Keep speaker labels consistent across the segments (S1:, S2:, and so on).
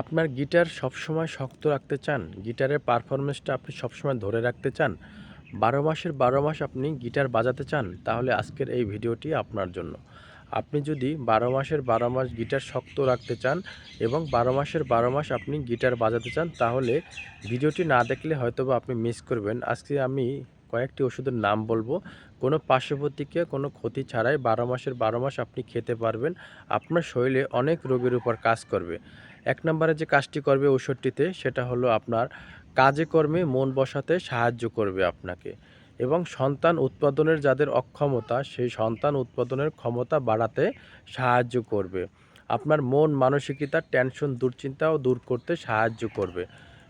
S1: আপনার গিটার সবসময় শক্ত রাখতে চান, গিটারের পারফরমেন্সটা আপনি সবসময় ধরে রাখতে চান, বারো মাসের বারো মাস আপনি গিটার বাজাতে চান, তাহলে আজকের এই ভিডিওটি আপনার জন্য। আপনি যদি বারো মাসের বারো মাস গিটার শক্ত রাখতে চান এবং বারো মাসের বারো মাস আপনি গিটার বাজাতে চান, তাহলে ভিডিওটি না দেখলে হয়তোবা আপনি মিস করবেন। আজকে আমি কয়েকটি ওষুধের নাম বলব। কোনো পার্শ্ববর্তীকে কোনো ক্ষতি ছাড়াই বারো মাসের বারো মাস আপনি খেতে পারবেন। আপনার শরীরে অনেক রোগের উপর কাজ করবে। এক নম্বরে যে কাজটি করবে ওষুধটিতে সেটা হলো আপনার কাজে কর্মে মন বসাতে সাহায্য করবে আপনাকে এবং সন্তান উৎপাদনের যাদের অক্ষমতা, সেই সন্তান উৎপাদনের ক্ষমতা বাড়াতে সাহায্য করবে। আপনার মন মানসিকতা, টেনশন, দুশ্চিন্তাও দূর করতে সাহায্য করবে।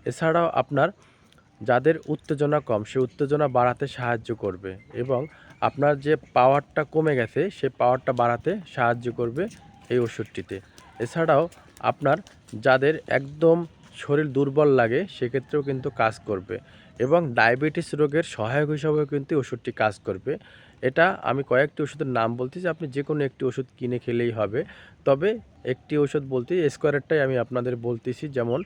S1: এছাড়াও আপনার যাদের উত্তেজনা কম, সে উত্তেজনা বাড়াতে সাহায্য করবে এবং আপনার যে পাওয়ারটা কমে গেছে, সে পাওয়ারটা বাড়াতে সাহায্য করবে এই ওষুধটিতে এছাড়াও আপনার যাদের একদম শরীর দুর্বল লাগে, সেক্ষেত্রেও কিন্তু কাজ করবে এবং ডায়াবেটিস রোগের সহায়ক হিসাবেও কিন্তু ওষুধটি কাজ করবে। এটা আমি কয়েকটি ওষুধের নাম বলতেছি, আপনি যে কোনো একটি ওষুধ কিনে খেলেই হবে। তবে একটি ওষুধ বলতে স্কোয়ারেরটাই আমি আপনাদের বলতেছি, যেমন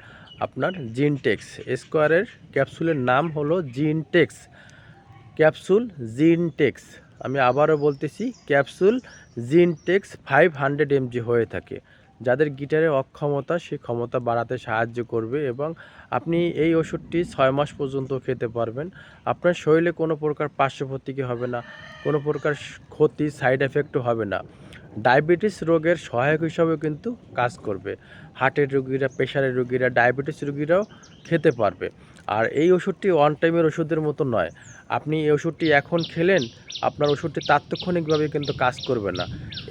S1: আপনার জিনটেক্স স্কোয়ারের ক্যাপসুলের নাম হলো জিনটেক্স ক্যাপসুল জিনটেক্স আমি আবারও বলতেছি, capsule Zintex five hundred mg হয়ে থাকে। যাদের গিটারের অক্ষমতা সেই ক্ষমতা বাড়াতে সাহায্য করবে এবং আপনি এই ওষুধটি ছয় মাস পর্যন্ত খেতে পারবেন। আপনার শরীরে কোনো প্রকার পার্শ্বপ্রতিক্রিয়া হবে না, কোনো প্রকার ক্ষতি, সাইড এফেক্টও হবে না। ডায়াবেটিস রোগের সহায়ক হিসাবেও কিন্তু কাজ করবে। হার্টের রোগীরা, প্রেশারের রোগীরা, ডায়াবেটিস রোগীরাও খেতে পারবে। আর এই ওষুধটি ওয়ান টাইমের ওষুধের মতো নয়। আপনি এই ওষুধটি এখন খেলেন, আপনার ওষুধটি তাৎক্ষণিকভাবে কিন্তু কাজ করবে না।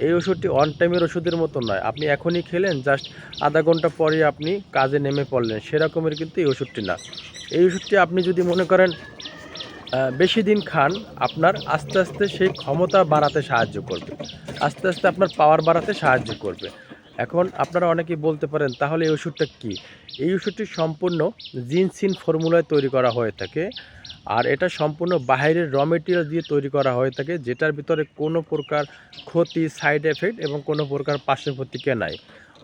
S1: এই ওষুধটি অন টাইমের ওষুধের মতো নয়। আপনি এখনই খেলেন জাস্ট আধা ঘণ্টা পরে আপনি কাজে নেমে পড়লেন। সেরকমের কিন্তু এই ওষুধটি না। এই ওষুধটি আপনি যদি মনে করেন বেশি দিন খান, আপনার আস্তে আস্তে সেই ক্ষমতা বাড়াতে সাহায্য করবে। আস্তে আস্তে আপনার পাওয়ার বাড়াতে সাহায্য করবে। এখন আপনারা অনেকেই বলতে পারেন, তাহলে এই ওষুধটা কী? এই ওষুধটি সম্পূর্ণ জিনসিন ফর্মুলায় তৈরি করা হয়ে থাকে। আর এটা সম্পূর্ণ বাইরের র মেটেরিয়াল দিয়ে তৈরি করা হয়ে থাকে, যেটার ভিতরে কোনো প্রকার ক্ষতি সাইড এফেক্ট এবং কোনো প্রকার পার্শ্ব প্রতিক্রিয়া নাই।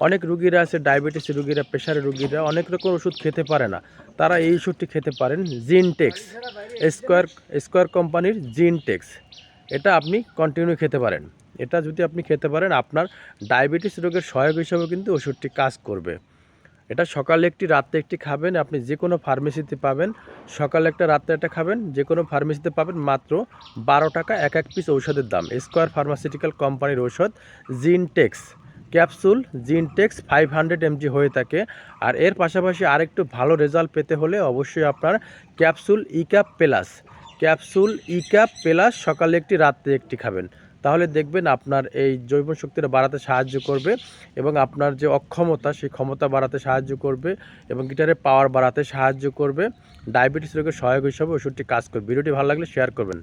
S1: অনেক রুগীরা আছে ডায়াবেটিস রুগীরা প্রেশারের রুগীরা, অনেক রকম ওষুধ খেতে পারে না। তারা এই ওষুধটি খেতে পারেন জিনটেক্স স্কোয়ার স্কোয়ার কোম্পানির জিনটেক্স এটা আপনি কন্টিনিউ খেতে পারেন। এটা যদি আপনি খেতে পারেন, আপনার ডায়াবেটিস রোগের সহায়ক হিসাবে কিন্তু ওষুধটি কাজ করবে। এটা সকালে একটি রাত্রে একটি খাবেন, আপনি যে কোনো ফার্মেসিতে পাবেন। সকালে একটা রাত্রে একটা খাবেন যে কোনো ফার্মেসিতে পাবেন মাত্র বারো টাকা এক এক পিস ঔষধের দাম। স্কোয়ার ফার্মাসিউটিক্যাল কোম্পানির ঔষধ Zintex capsule Zintex five hundred mg হয়ে থাকে। আর এর পাশাপাশি আরেকটু ভালো রেজাল্ট পেতে হলে অবশ্যই আপনার capsule Ecap plus capsule Ecap plus সকালে একটি রাত্রে একটি খাবেন। তাহলে দেখবেন আপনার এই জৈব শক্তিটা বাড়াতে সাহায্য করবে এবং আপনার যে অক্ষমতা, সেই ক্ষমতা বাড়াতে সাহায্য করবে এবং গিটারের পাওয়ার বাড়াতে সাহায্য করবে। ডায়াবেটিস রোগের সহায়ক হিসাবে ওষুধটি কাজ করবে। ভিডিওটি ভালো লাগলে শেয়ার করবেন।